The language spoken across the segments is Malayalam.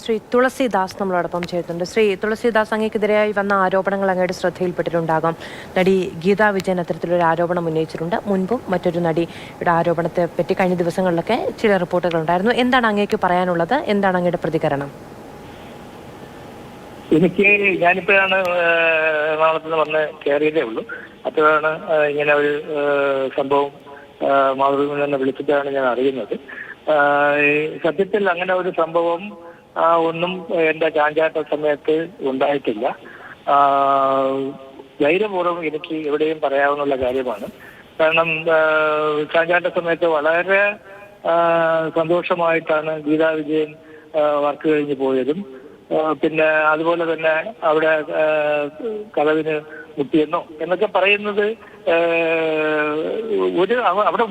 ശ്രീ തുളസിദാസ് നമ്മളോടൊപ്പം ചേരുന്നുണ്ട്. ശ്രീ തുളസിദാസ് അങ്ങേക്കെതിരെയായി വന്ന ആരോപണങ്ങൾ അങ്ങയുടെ ശ്രദ്ധയിൽപ്പെട്ടിട്ടുണ്ടാകാം. നടി ഗീതാ വിജയൻ അത്തരത്തിലൊരു ആരോപണം ഉന്നയിച്ചിട്ടുണ്ട്. മുൻപും മറ്റൊരു നടിയുടെ ആരോപണത്തെ പറ്റി കഴിഞ്ഞ ദിവസങ്ങളിലൊക്കെ ചില റിപ്പോർട്ടുകൾ ഉണ്ടായിരുന്നു എന്താണ് അങ്ങേക്ക് പറയാനുള്ളത്? എന്താണ് അങ്ങയുടെ പ്രതികരണം? എനിക്ക് ഞാനിപ്പോഴാണ് എറണാകുളത്ത് നിന്ന് കയറിയതേ ഉള്ളൂ. അപ്പോഴാണ് ഇങ്ങനെ ഒരു സംഭവം മാതൃഭൂമിയിൽ നിന്ന് വിളിച്ചിട്ടാണ് ഞാൻ അറിയുന്നത്. സത്യത്തിൽ അങ്ങനെ ഒരു സംഭവം ഒന്നും എന്റെ ചാഞ്ചാട്ട സമയത്ത് ഉണ്ടായിട്ടില്ല. ധൈര്യപൂർവം എനിക്ക് എവിടെയും പറയാവുന്ന കാര്യമാണ്. കാരണം ചാഞ്ചാട്ട സമയത്ത് വളരെ സന്തോഷമായിട്ടാണ് ഗീതാ വിജയൻ വർക്ക് കഴിഞ്ഞ് പോയതും പിന്നെ അതുപോലെ തന്നെ അവിടെ കഥവിന് മുട്ടിയെന്നോ എന്നൊക്കെ പറയുന്നത് ഒരു അവിടെ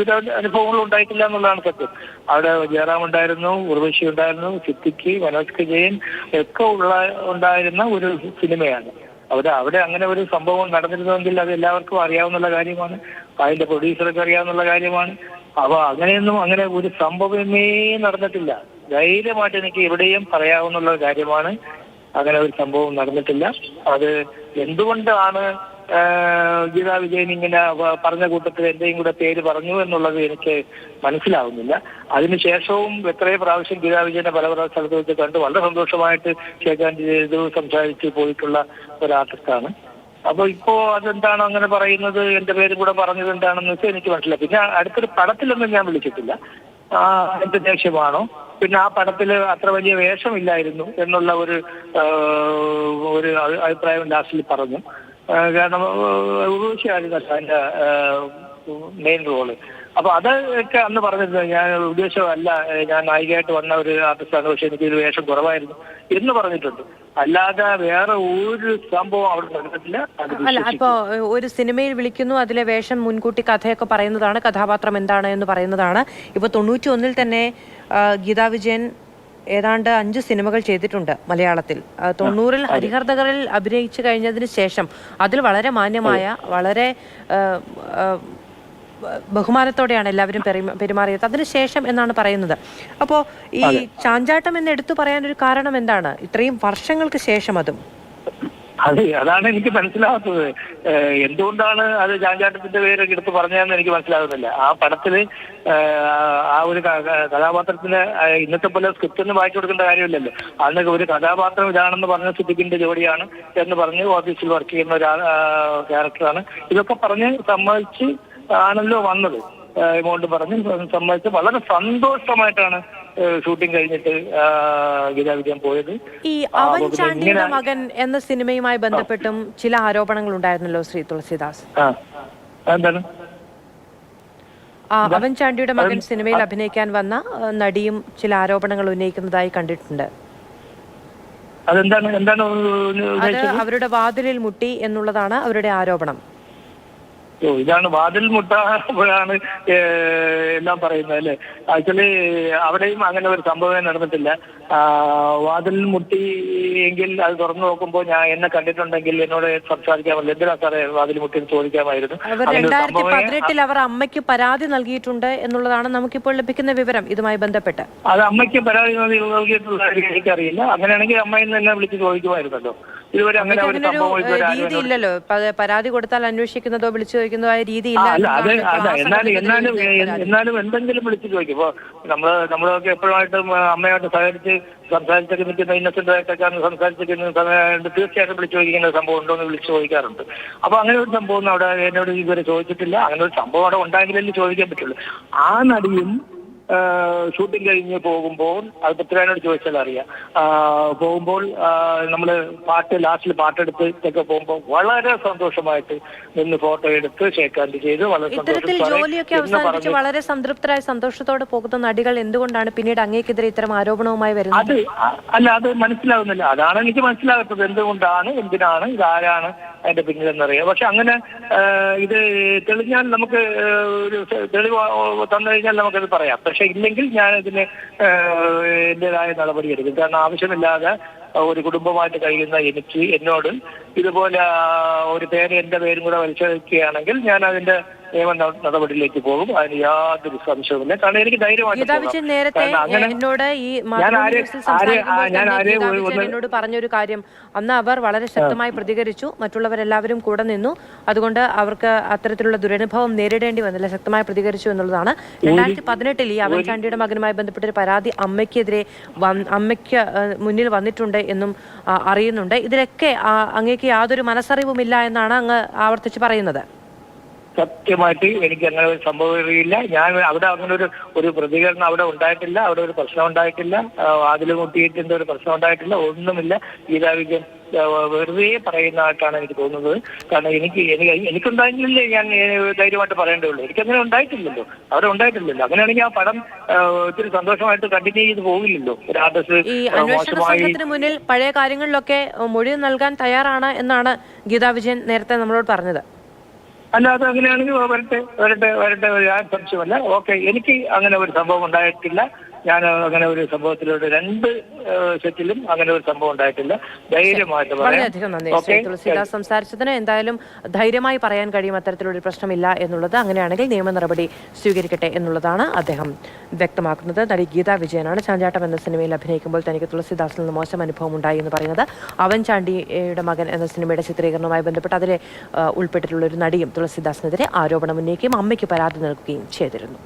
ഒരു അനുഭവങ്ങളും ഉണ്ടായിട്ടില്ല എന്നുള്ളതാണ് സത്യം. അവിടെ ജയറാം ഉണ്ടായിരുന്നു ഉർവശി ഉണ്ടായിരുന്നു സിദ്ധിക്ക് മനോജ് ജയൻ ഒക്കെ ഉള്ള ഉണ്ടായിരുന്ന ഒരു സിനിമയാണ്. അവിടെ അവിടെ അങ്ങനെ ഒരു സംഭവം നടന്നിരുന്നുവെങ്കിൽ അത് എല്ലാവർക്കും അറിയാവുന്ന കാര്യമാണ് അതിന്റെ പ്രൊഡ്യൂസർക്ക് അറിയാവുന്ന കാര്യമാണ്. അപ്പൊ അങ്ങനെയൊന്നും അങ്ങനെ ഒരു സംഭവമേ നടന്നിട്ടില്ല. ധൈര്യമായിട്ട് എനിക്ക് എവിടെയും പറയാവുന്ന കാര്യമാണ്. അങ്ങനെ ഒരു സംഭവം നടന്നിട്ടില്ല. അത് എന്തുകൊണ്ടാണ് ഗീത വിജയൻ ഇങ്ങനെ പറഞ്ഞ കൂട്ടത്തിൽ എന്റെയും കൂടെ പേര് പറഞ്ഞു എന്നുള്ളത് എനിക്ക് മനസ്സിലാവുന്നില്ല. അതിനുശേഷവും എത്രയോ പ്രാവശ്യം ഗീതാ വിജയനെ പല പല സ്ഥലത്ത് വെച്ച് കണ്ട്. വളരെ സന്തോഷമായിട്ട് ശേഖാന്തി ചെയ്തു സംസാരിച്ച് പോയിട്ടുള്ള ഒരു ആർട്ടിസ്റ്റാണ് അപ്പൊ ഇപ്പോ അതെന്താണ് അങ്ങനെ പറയുന്നത്? എന്റെ പേരും കൂടെ പറഞ്ഞത് എന്താണെന്ന് വെച്ചാൽ എനിക്ക് മനസ്സിലായി. പിന്നെ അടുത്തൊരു പടത്തിലൊന്നും ഞാൻ വിളിച്ചിട്ടില്ല. ആ എന്റെ ദേഷ്യമാണോ? പിന്നെ ആ പടത്തിൽ അത്ര വലിയ വേഷമില്ലായിരുന്നു എന്നുള്ള ഒരു ഒരു അഭി- അഭിപ്രായം ലാസ്റ്റിൽ പറഞ്ഞു. കാരണം ഉറുവശിയായിരുന്നു അതിന്റെ മെയിൻ റോൾ അപ്പൊ അതൊക്കെ അന്ന് പറഞ്ഞിരുന്നത് ഞാൻ ഉദ്ദേശമല്ല ഞാൻ നായികയായിട്ട് വന്ന ഒരു ആർട്ടിസ്റ്റാണ് പക്ഷെ എനിക്ക് ഒരു വേഷം കുറവായിരുന്നു എന്ന് പറഞ്ഞിട്ടുണ്ട്. അല്ലാതെ വേറെ ഒരു സംഭവം അവിടെ നടന്നിട്ടില്ല. അല്ല അപ്പോ ഒരു സിനിമയിൽ വിളിക്കുന്നു അതിലെ വേഷം മുൻകൂട്ടി കഥയൊക്കെ പറയുന്നതാണ് കഥാപാത്രം എന്താണ് എന്ന് പറയുന്നതാണ്. ഇപ്പൊ തൊണ്ണൂറ്റി ഒന്നിൽ തന്നെ ഗീതാ വിജയൻ ഏതാണ്ട് അഞ്ച് സിനിമകൾ ചെയ്തിട്ടുണ്ട് മലയാളത്തിൽ. തൊണ്ണൂറിൽ ഹരിഹർദകരിൽ അഭിനയിച്ചു കഴിഞ്ഞതിന് ശേഷം അതിൽ വളരെ മാന്യമായ വളരെ ബഹുമാനത്തോടെയാണ് എല്ലാവരും പെരുമാറിയത്. അതിനുശേഷം എന്നാണ് പറയുന്നത്. അപ്പോൾ ഈ ചാഞ്ചാട്ടം എന്ന് എടുത്തു പറയാൻ ഒരു കാരണം എന്താണ്? ഇത്രയും വർഷങ്ങൾക്ക് ശേഷം അതും. അതെ അതാണ് എനിക്ക് മനസ്സിലാവാത്തത് എന്തുകൊണ്ടാണ് അത് ചാഞ്ചാട്ടത്തിന്റെ പേരൊക്കെ എടുത്ത് പറഞ്ഞതെന്ന് എനിക്ക് മനസ്സിലാകുന്നില്ല ആ പടത്തിൽ ആ ഒരു കഥാപാത്രത്തിന് ഇന്നത്തെ പോലെ സ്ക്രിപ്റ്റ് ഒന്നും വായിച്ചു കൊടുക്കേണ്ട കാര്യമില്ലല്ലോ. അന്ന് ഒരു കഥാപാത്രം ഇതാണെന്ന് പറഞ്ഞ സിദ്ദിഖിന്റെ ജോഡിയാണ് എന്ന് പറഞ്ഞ് ഓഫീസിൽ വർക്ക് ചെയ്യുന്ന ഒരു ക്യാരക്ടറാണ് ഇതൊക്കെ പറഞ്ഞ് സമ്മതിച്ച് ആണല്ലോ വന്നത്. എമൗണ്ട് പറഞ്ഞ് സമ്മതിച്ച് വളരെ സന്തോഷമായിട്ടാണ് ഷൂട്ടിംഗ് കഴിഞ്ഞിട്ട് ഗീതാ വിജയൻ പോയത്. ഈ അവൻ ചാണ്ടിയുടെ മകൻ എന്ന സിനിമയുമായി ബന്ധപ്പെട്ടും ചില ആരോപണങ്ങൾ ഉണ്ടായിരുന്നല്ലോ ശ്രീ തുളസിദാസ്. എന്താണ് അവൻ ചാണ്ടിയുടെ മകൻ സിനിമയിൽ അഭിനയിക്കാൻ വന്ന നടിയും ചില ആരോപണങ്ങൾ ഉന്നയിക്കുന്നതായി കണ്ടിട്ടുണ്ട്. അതെന്താണ്? എന്താണ് അവരുടെ വാതിലിൽ മുട്ടി എന്നുള്ളതാണ് അവരുടെ ആരോപണം. ഓ ഇതാണ് വാതിൽ മുട്ടാണ് എല്ലാം പറയുന്നത് അല്ലെ? ആക്ച്വലി അവിടെയും അങ്ങനെ ഒരു സംഭവം നടന്നിട്ടില്ല. വാതിൽ മുട്ടി എങ്കിൽ അത് തുറന്നു നോക്കുമ്പോൾ ഞാൻ എന്നെ കണ്ടിട്ടുണ്ടെങ്കിൽ എന്നോട് സംസാരിക്കാമല്ലോ. എന്തിനാ സാറേ വാതിൽ മുട്ടി എന്ന് ചോദിക്കാമായിരുന്നു രണ്ടായിരത്തി പതിനെട്ടിൽ അവർ അമ്മയ്ക്ക് പരാതി നൽകിയിട്ടുണ്ട് എന്നുള്ളതാണ് നമുക്കിപ്പോൾ ലഭിക്കുന്ന വിവരം ഇതുമായി ബന്ധപ്പെട്ട്. അത് അമ്മയ്ക്ക് പരാതി നൽകിയിട്ടുള്ള എനിക്കറിയില്ല. അങ്ങനെയാണെങ്കിൽ അമ്മയിൽ നിന്ന് എന്നെ വിളിച്ച് ചോദിക്കുമായിരുന്നല്ലോ. ഇതുവരെ അങ്ങനെ ഒരു സംഭവം ഇതുവരെ ഏഹ്, ആരും ഇല്ലല്ലോ പ- പരാതി കൊടുത്താൽ അന്വേഷിക്കുന്നതോ വിളിച്ചു ചോദിക്കുന്നതോ ആയ രീതി ആ, ഇല്ല അല്ല അത് എന്നതാണ് ഇപ്പോൾ അല്ല എന്നാലും സംഘടനയുടെ എന്നാലും ഒരു എ- പരാതി. എന്നാലും എന്തെങ്കിലും വിളിച്ചു ചോദിക്കും. ഇപ്പൊ നമ്മൾ നമ്മളൊക്കെ എപ്പോഴായിട്ടും ആ, അമ്മയായിട്ട് സഹകരിച്ച് സംസാരിച്ചൊക്കെ നിൽക്കുന്ന ഇന്നസെന്റ് ആയിട്ടൊക്കെ സംസാരിച്ചൊക്കെ നിൽക്കുന്ന സമയമായിട്ട് തീർച്ചയായിട്ടും വിളിച്ചു ചോദിക്കുന്ന സംഭവം ഉണ്ടോ എന്ന് വിളിച്ചു ചോദിക്കാറുണ്ട്. അപ്പൊ അങ്ങനെ ഒരു സംഭവം ഒന്നും അവിടെ എന്നോട് ഇതുവരെ ചോദിച്ചിട്ടില്ല. അങ്ങനെ ഒരു സംഭവം അവിടെ ഉണ്ടായെങ്കിലല്ലേ ചോദിക്കാൻ പറ്റുള്ളൂ. ആ നടിയും ഷൂട്ടിംഗ് കഴിഞ്ഞ് പോകുമ്പോൾ അത് പൃഥ്വിരാജിനോട് ചോദിച്ചാൽ അറിയാം. പോകുമ്പോൾ നമ്മൾ പാട്ട് ലാസ്റ്റിൽ പാട്ടെടുത്ത് ഇതൊക്കെ പോകുമ്പോൾ വളരെ സന്തോഷമായിട്ട് നിന്ന് ഫോട്ടോ എടുത്ത് ഷേക്കാൻഡ് ചെയ്ത് വളരെ ഇത്തരത്തിൽ ജോലിയൊക്കെ അവസാനിപ്പിച്ച് വളരെ സംതൃപ്തരായ സന്തോഷത്തോടെ പോകുന്ന നടികൾ എന്തുകൊണ്ടാണ് പിന്നീട് അങ്ങേക്കെതിരെ ഇത്തരം ആരോപണവുമായി വരുന്നത്? അത് അല്ല അത് മനസ്സിലാവുന്നില്ല. അതാണ് എനിക്ക് മനസ്സിലാകത്തത്. എന്തുകൊണ്ടാണ്? എന്തിനാണ്? ഇതാരാണ്? അതിന്റെ പിന്നിലെന്നറിയാം. പക്ഷെ അങ്ങനെ ഇത് തെളിഞ്ഞാൽ നമുക്ക് ഒരു തെളിവ് തന്നു കഴിഞ്ഞാൽ നമുക്കത് പറയാം. പക്ഷെ ഇല്ലെങ്കിൽ ഞാൻ ഇതിന് എന്റേതായ നടപടി എടുക്കും കാരണം ആവശ്യമില്ലാതെ ഒരു കുടുംബമായിട്ട് കഴിയുന്ന എനിക്ക് എന്നോട് ഇതുപോലെ ഒരു പേര് എന്റെ പേരും കൂടെ വലിച്ചെടുക്കുകയാണെങ്കിൽ ഞാൻ അതിന്റെ നിയമ നടപടിയിലേക്ക് പോകും. അതിന് യാതൊരു സംശയവുമില്ല കാരണം എനിക്ക് ധൈര്യമായിട്ട് നേരത്തെ എന്നോട് ഈ എന്നോട് പറഞ്ഞൊരു കാര്യം. അന്ന് അവർ വളരെ ശക്തമായി പ്രതികരിച്ചു. മറ്റുള്ളവരെല്ലാവരും കൂടെ നിന്നു. അതുകൊണ്ട് അവർക്ക് അത്തരത്തിലുള്ള ദുരനുഭവം നേരിടേണ്ടി വന്നില്ല. ശക്തമായി പ്രതികരിച്ചു എന്നുള്ളതാണ്. രണ്ടായിരത്തി പതിനെട്ടിൽ ഈ അവൻ ചാണ്ടിയുടെ മകനുമായി ബന്ധപ്പെട്ട ഒരു പരാതി അമ്മയ്ക്കെതിരെ അമ്മയ്ക്ക് മുന്നിൽ വന്നിട്ടുണ്ട്. എന്നും അറിയുന്നുണ്ട്. ഇതിലൊക്കെ അങ്ങേക്ക് യാതൊരു മനസ്സറിവുമില്ല എന്നാണ് അങ്ങ് ആവർത്തിച്ച് പറയുന്നത്. സത്യമായിട്ട് എനിക്ക് അങ്ങനെ ഒരു സംഭവം അറിയില്ല ഞാൻ അവിടെ അങ്ങനെ ഒരു ഒരു പ്രതികരണം അവിടെ ഉണ്ടായിട്ടില്ല. അവിടെ ഒരു പ്രശ്നം ഉണ്ടായിട്ടില്ല. അതിൽ മുട്ടിയിട്ടിന്റെ ഒരു പ്രശ്നം ഉണ്ടായിട്ടില്ല. ഒന്നുമില്ല. ഗീതാ വിജയൻ വെറുതെ പറയുന്നതായിട്ടാണ് എനിക്ക് തോന്നുന്നത്. കാരണം എനിക്ക് എനിക്ക് എനിക്കുണ്ടായില്ലേ ഞാൻ ധൈര്യമായിട്ട് പറയേണ്ടതുള്ളൂ. എനിക്കങ്ങനെ ഉണ്ടായിട്ടില്ലല്ലോ. അവിടെ ഉണ്ടായിട്ടില്ലല്ലോ. അങ്ങനെയാണെങ്കിൽ ആ പടം ഒത്തിരി സന്തോഷമായിട്ട് കണ്ടിന്യൂ ചെയ്ത് പോകില്ലല്ലോ ഒരു ഈ അന്വേഷണ സംഘത്തിന് മുന്നിൽ പഴയ കാര്യങ്ങളിലൊക്കെ മൊഴി നൽകാൻ തയ്യാറാണ് എന്നാണ് ഗീതാ വിജയൻ നേരത്തെ നമ്മളോട് പറഞ്ഞത്. അല്ലാതെ അങ്ങനെയാണെങ്കിൽ വരട്ടെ വരട്ടെ വരട്ടെ ഒരു സംശയമല്ല ഓക്കെ എനിക്ക് അങ്ങനെ ഒരു സംഭവം ഉണ്ടായിട്ടില്ല. ഞാൻ അങ്ങനെ ഒരു സംഭവത്തിലൂടെ രണ്ട് സെറ്റിലും അങ്ങനെ ഒരു സംഭവം ഉണ്ടായിട്ടില്ല. ധൈര്യമായിട്ട് വളരെയധികം നന്ദി. തുളസിദാസ് സംസാരിച്ചതിന് എന്തായാലും ധൈര്യമായി പറയാൻ കഴിയും അത്തരത്തിലൊരു പ്രശ്നമില്ല എന്നുള്ളത്. അങ്ങനെയാണെങ്കിൽ നിയമ നടപടി സ്വീകരിക്കട്ടെ എന്നുള്ളതാണ് അദ്ദേഹം വ്യക്തമാക്കുന്നത്. നടി ഗീതാ വിജയനാണ് ചാഞ്ചാട്ടം എന്ന സിനിമയിൽ അഭിനയിക്കുമ്പോൾ തനിക്ക് തുളസിദാസിൽ നിന്ന് മോശം അനുഭവം ഉണ്ടായി എന്ന് പറയുന്നത്. അവൻ ചാണ്ടിയുടെ മകൻ എന്ന സിനിമയുടെ ചിത്രീകരണവുമായി ബന്ധപ്പെട്ട് അതിലെ ഉൾപ്പെട്ടിട്ടുള്ള ഒരു നടിയും തുളസിദാസിനെതിരെ ആരോപണം ഉന്നയിക്കുകയും അമ്മയ്ക്ക് പരാതി നൽകുകയും ചെയ്തിരുന്നു.